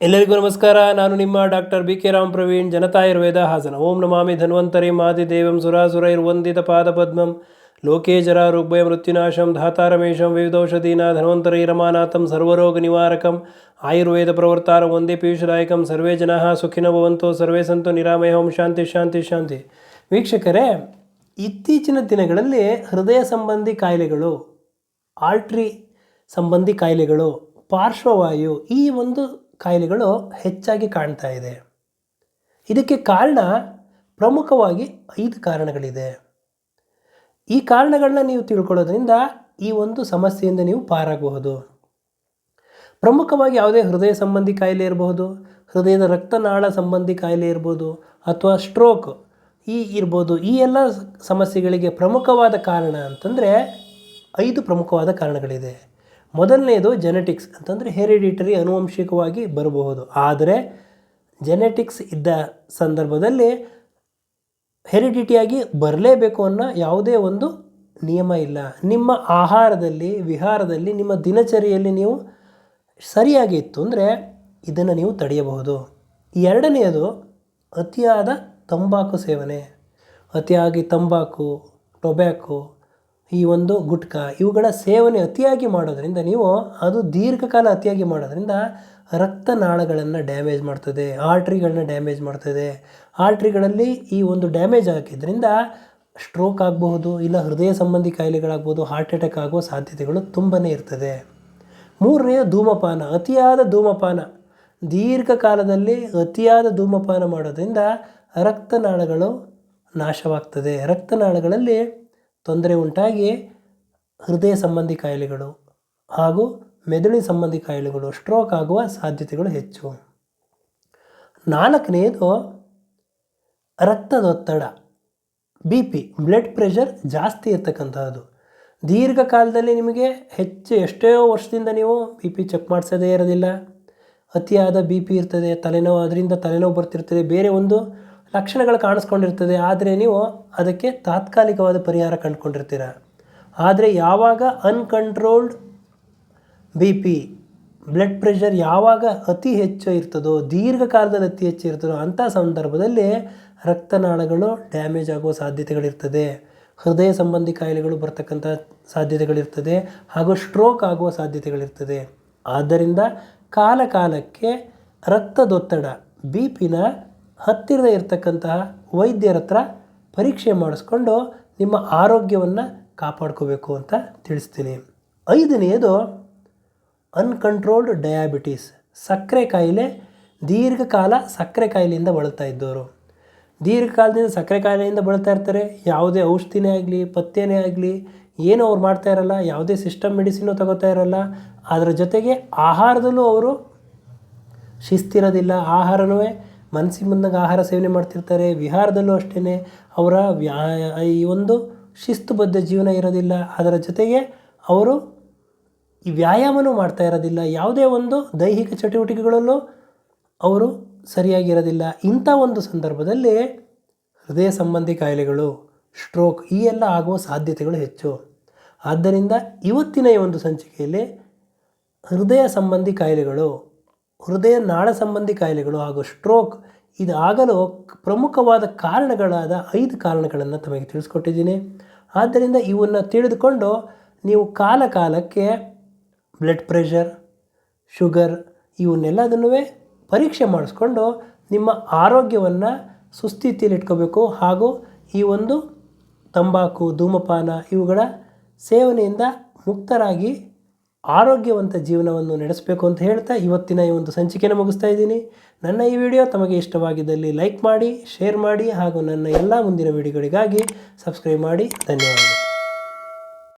ಎಲ್ಲರಿಗೂ ನಮಸ್ಕಾರ. ನಾನು ನಿಮ್ಮ doctor B K Ram Praveen Janatayurveda Hassan. ಓಂ ನಮಾಮಿ ಧನ್ವಂತರಿ. ಮಾದಿದೇವಂ ಸುರಾಸುರೈರ್ವಂದಿತ ಪಾದಪದ್ಮಂ. ಲೋಕೇ ಜರ ಋಗ್ಭಯ ಮೃತ್ಯುನಾಶಂ ಧಾತಾರಮೇಶಂ ವಿವಿಧೌಷಧೀನ ಧನ್ವಂತರಿ, ರಮಾನಾಥಂ, ಸರ್ವರೋಗ ನಿವಾರಕಂ, ಆಯುರ್ವೇದ ಪ್ರವರ್ತಾರ ಒಂದೇ ಪೀಯೂಷದಾಯಕಂ. ಸರ್ವೇ ಜನಾ ಸುಖಿನ ಭವಂತೋ, ಸರ್ವೇ ಸಂತು ನಿರಾಮಯ, ಓಂ ಶಾಂತಿ ಶಾಂತಿ ಶಾಂತಿ. ವೀಕ್ಷಕರೇ, ಇತ್ತೀಚಿನ ದಿನಗಳಲ್ಲಿ ಹೃದಯ ಸಂಬಂಧಿ ಕಾಯಿಲೆಗಳು, ಆಲ್ಟ್ರಿ ಸಂಬಂಧಿ ಕಾಯಿಲೆಗಳು, ಪಾರ್ಶ್ವವಾಯು ಈ ಒಂದು ಕಾಯಿಲೆಗಳು ಹೆಚ್ಚಾಗಿ ಕಾಣ್ತಾ ಇದೆ. ಇದಕ್ಕೆ ಕಾರಣ ಪ್ರಮುಖವಾಗಿ ಐದು ಕಾರಣಗಳಿದೆ. ಈ ಕಾರಣಗಳನ್ನ ನೀವು ತಿಳ್ಕೊಳ್ಳೋದ್ರಿಂದ ಈ ಒಂದು ಸಮಸ್ಯೆಯಿಂದ ನೀವು ಪಾರಾಗಬಹುದು. ಪ್ರಮುಖವಾಗಿ ಯಾವುದೇ ಹೃದಯ ಸಂಬಂಧಿ ಕಾಯಿಲೆ ಇರಬಹುದು, ಹೃದಯದ ರಕ್ತನಾಳ ಸಂಬಂಧಿ ಕಾಯಿಲೆ ಇರ್ಬೋದು, ಅಥವಾ ಸ್ಟ್ರೋಕ್ ಈ ಇರ್ಬೋದು, ಈ ಎಲ್ಲ ಸಮಸ್ಯೆಗಳಿಗೆ ಪ್ರಮುಖವಾದ ಕಾರಣ ಅಂತಂದರೆ ಐದು ಪ್ರಮುಖವಾದ ಕಾರಣಗಳಿದೆ. ಮೊದಲನೆಯದು ಜೆನೆಟಿಕ್ಸ್ ಅಂತಂದರೆ ಹೆರಿಡಿಟರಿ ಅನುವಂಶಿಕವಾಗಿ ಬರಬಹುದು. ಆದರೆ ಜೆನೆಟಿಕ್ಸ್ ಇದ್ದ ಸಂದರ್ಭದಲ್ಲಿ ಹೆರಿಡಿಟಿಯಾಗಿ ಬರಲೇಬೇಕು ಅನ್ನೋ ಯಾವುದೇ ಒಂದು ನಿಯಮ ಇಲ್ಲ. ನಿಮ್ಮ ಆಹಾರದಲ್ಲಿ, ವಿಹಾರದಲ್ಲಿ, ನಿಮ್ಮ ದಿನಚರಿಯಲ್ಲಿ ನೀವು ಸರಿಯಾಗಿ ಇತ್ತು ಅಂದರೆ ಇದನ್ನು ನೀವು ತಡೆಯಬಹುದು. ಎರಡನೆಯದು ಅತಿಯಾದ ತಂಬಾಕು ಸೇವನೆ. ಅತಿಯಾಗಿ ತಂಬಾಕು, ಟೊಬ್ಯಾಕೊ ಈ ಒಂದು ಗುಟ್ಕಾ ಇವುಗಳ ಸೇವನೆ ಅತಿಯಾಗಿ ಮಾಡೋದರಿಂದ ನೀವು, ಅದು ದೀರ್ಘಕಾಲ ಅತಿಯಾಗಿ ಮಾಡೋದರಿಂದ ರಕ್ತನಾಳಗಳನ್ನು ಡ್ಯಾಮೇಜ್ ಮಾಡ್ತದೆ, ಆರ್ಟ್ರಿಗಳನ್ನ ಡ್ಯಾಮೇಜ್ ಮಾಡ್ತದೆ. ಆರ್ಟ್ರಿಗಳಲ್ಲಿ ಈ ಒಂದು ಡ್ಯಾಮೇಜ್ ಆಗಿದ್ದರಿಂದ ಸ್ಟ್ರೋಕ್ ಆಗಬಹುದು, ಇಲ್ಲ ಹೃದಯ ಸಂಬಂಧಿ ಕಾಯಿಲೆಗಳಾಗ್ಬೋದು ಹಾರ್ಟ್ ಅಟ್ಯಾಕ್ ಆಗುವ ಸಾಧ್ಯತೆಗಳು ತುಂಬಾ ಇರ್ತದೆ. ಮೂರನೆಯ ಧೂಮಪಾನ, ಅತಿಯಾದ ಧೂಮಪಾನ. ದೀರ್ಘಕಾಲದಲ್ಲಿ ಅತಿಯಾದ ಧೂಮಪಾನ ಮಾಡೋದ್ರಿಂದ ರಕ್ತನಾಳಗಳು ನಾಶವಾಗ್ತದೆ. ರಕ್ತನಾಳಗಳಲ್ಲಿ ತೊಂದರೆ ಉಂಟಾಗಿ ಹೃದಯ ಸಂಬಂಧಿ ಕಾಯಿಲೆಗಳು ಹಾಗೂ ಮೆದುಳಿ ಸಂಬಂಧಿ ಕಾಯಿಲೆಗಳು ಸ್ಟ್ರೋಕ್ ಆಗುವ ಸಾಧ್ಯತೆಗಳು ಹೆಚ್ಚು. ನಾಲ್ಕನೆಯದು ರಕ್ತದೊತ್ತಡ ಬಿ ಪಿ ಬ್ಲಡ್ ಪ್ರೆಷರ್ ಜಾಸ್ತಿ ಇರ್ತಕ್ಕಂಥದ್ದು ದೀರ್ಘಕಾಲದಲ್ಲಿ ನಿಮಗೆ ಹೆಚ್ಚು ಎಷ್ಟೋ ವರ್ಷದಿಂದ ನೀವು ಬಿ ಪಿ ಚೆಕ್ ಮಾಡಿಸೋದೇ ಇರೋದಿಲ್ಲ. ಅತಿಯಾದ ಬಿ ಪಿ ಇರ್ತದೆ, ತಲೆನೋವು, ಅದರಿಂದ ತಲೆನೋವು ಬರ್ತಿರ್ತದೆ, ಬೇರೆ ಒಂದು ಲಕ್ಷಣಗಳು ಕಾಣಿಸ್ಕೊಂಡಿರ್ತದೆ, ಆದರೆ ನೀವು ಅದಕ್ಕೆ ತಾತ್ಕಾಲಿಕವಾದ ಪರಿಹಾರ ಕಂಡುಕೊಂಡಿರ್ತೀರ. ಆದರೆ ಯಾವಾಗ uncontrolled B P blood pressure ಯಾವಾಗ ಅತಿ ಹೆಚ್ಚು ಇರ್ತದೋ, ದೀರ್ಘಕಾಲದಲ್ಲಿ ಅತಿ ಹೆಚ್ಚು ಇರ್ತದೋ, ಅಂಥ ಸಂದರ್ಭದಲ್ಲಿ ರಕ್ತನಾಳಗಳು ಡ್ಯಾಮೇಜ್ ಆಗುವ ಸಾಧ್ಯತೆಗಳಿರ್ತದೆ. ಹೃದಯ ಸಂಬಂಧಿ ಕಾಯಿಲೆಗಳು ಬರ್ತಕ್ಕಂಥ ಸಾಧ್ಯತೆಗಳಿರ್ತದೆ, ಹಾಗೂ ಸ್ಟ್ರೋಕ್ ಆಗುವ ಸಾಧ್ಯತೆಗಳಿರ್ತದೆ. ಆದ್ದರಿಂದ ಕಾಲ ಕಾಲಕ್ಕೆ ರಕ್ತದೊತ್ತಡ ಬಿ ಪಿನ ಹತ್ತಿರದ ಇರತಕ್ಕಂತಹ ವೈದ್ಯರ ಹತ್ರ ಪರೀಕ್ಷೆ ಮಾಡಿಸ್ಕೊಂಡು ನಿಮ್ಮ ಆರೋಗ್ಯವನ್ನು ಕಾಪಾಡ್ಕೋಬೇಕು ಅಂತ ತಿಳಿಸ್ತೀನಿ. ಐದನೆಯದು ಅನ್ಕಂಟ್ರೋಲ್ಡ್ ಡಯಾಬಿಟೀಸ್ ಸಕ್ಕರೆ ಕಾಯಿಲೆ, ದೀರ್ಘಕಾಲ ಸಕ್ಕರೆ ಕಾಯಿಲೆಯಿಂದ ಬಳಲ್ತಾ ಇದ್ದವರು. ದೀರ್ಘಕಾಲದಿಂದ ಸಕ್ಕರೆ ಕಾಯಿಲೆಯಿಂದ ಬಳಲ್ತಾ ಇರ್ತಾರೆ. ಯಾವುದೇ ಔಷಧಿನೇ ಆಗಲಿ, ಪಥ್ಯನೇ ಆಗಲಿ, ಏನೂ ಅವ್ರು ಮಾಡ್ತಾ ಇರಲ್ಲ, ಯಾವುದೇ ಸಿಸ್ಟಮ್ ಮೆಡಿಸಿನೂ ತಗೋತಾ ಇರಲ್ಲ. ಅದರ ಜೊತೆಗೆ ಆಹಾರದಲ್ಲೂ ಅವರು ಶಿಸ್ತಿರೋದಿಲ್ಲ, ಆಹಾರನೂ ಮನಸ್ಸಿಗೆ ಬಂದಾಗ ಆಹಾರ ಸೇವನೆ ಮಾಡ್ತಿರ್ತಾರೆ. ವಿಹಾರದಲ್ಲೂ ಅಷ್ಟೇ ಅವರ ವ್ಯಾ, ಈ ಒಂದು ಶಿಸ್ತುಬದ್ಧ ಜೀವನ ಇರೋದಿಲ್ಲ. ಅದರ ಜೊತೆಗೆ ಅವರು ಈ ವ್ಯಾಯಾಮನೂ ಮಾಡ್ತಾ ಇರೋದಿಲ್ಲ. ಯಾವುದೇ ಒಂದು ದೈಹಿಕ ಚಟುವಟಿಕೆಗಳಲ್ಲೂ ಅವರು ಸರಿಯಾಗಿರೋದಿಲ್ಲ. ಇಂಥ ಒಂದು ಸಂದರ್ಭದಲ್ಲಿ ಹೃದಯ ಸಂಬಂಧಿ ಕಾಯಿಲೆಗಳು, ಸ್ಟ್ರೋಕ್ ಈ ಎಲ್ಲ ಆಗುವ ಸಾಧ್ಯತೆಗಳು ಹೆಚ್ಚು. ಆದ್ದರಿಂದ ಇವತ್ತಿನ ಈ ಒಂದು ಸಂಚಿಕೆಯಲ್ಲಿ ಹೃದಯ ಸಂಬಂಧಿ ಕಾಯಿಲೆಗಳು ಹೃದಯ ನಾಳ ಸಂಬಂಧಿ ಕಾಯಿಲೆಗಳು ಹಾಗೂ ಸ್ಟ್ರೋಕ್ ಇದು ಆಗಲು ಪ್ರಮುಖವಾದ ಕಾರಣಗಳಾದ ಐದು ಕಾರಣಗಳನ್ನು ತಮಗೆ ತಿಳಿಸ್ಕೊಟ್ಟಿದ್ದೀನಿ. ಆದ್ದರಿಂದ ಇವನ್ನು ತಿಳಿದುಕೊಂಡು ನೀವು ಕಾಲ ಕಾಲಕ್ಕೆ ಬ್ಲಡ್ ಪ್ರೆಷರ್, ಶುಗರ್ ಇವನ್ನೆಲ್ಲದನ್ನೂ ಪರೀಕ್ಷೆ ಮಾಡಿಸ್ಕೊಂಡು ನಿಮ್ಮ ಆರೋಗ್ಯವನ್ನು ಸುಸ್ಥಿತಿಯಲ್ಲಿ ಇಟ್ಕೋಬೇಕು. ಹಾಗೂ ಈ ಒಂದು ತಂಬಾಕು, ಧೂಮಪಾನ ಇವುಗಳ ಸೇವನೆಯಿಂದ ಮುಕ್ತರಾಗಿ ಆರೋಗ್ಯವಂತ ಜೀವನವನ್ನು ನಡೆಸಬೇಕು ಅಂತ ಹೇಳ್ತಾ ಇವತ್ತಿನ ಈ ಒಂದು ಸಂಚಿಕೆನ ಮುಗಿಸ್ತಾ ಇದ್ದೀನಿ. ನನ್ನ ಈ ವಿಡಿಯೋ ತಮಗೆ ಇಷ್ಟವಾಗಿದ್ದಲ್ಲಿ ಲೈಕ್ ಮಾಡಿ, ಶೇರ್ ಮಾಡಿ ಹಾಗೂ ನನ್ನ ಎಲ್ಲ ಮುಂದಿನ ವಿಡಿಯೋಗಳಿಗಾಗಿ ಸಬ್ಸ್ಕ್ರೈಬ್ ಮಾಡಿ. ಧನ್ಯವಾದಗಳು.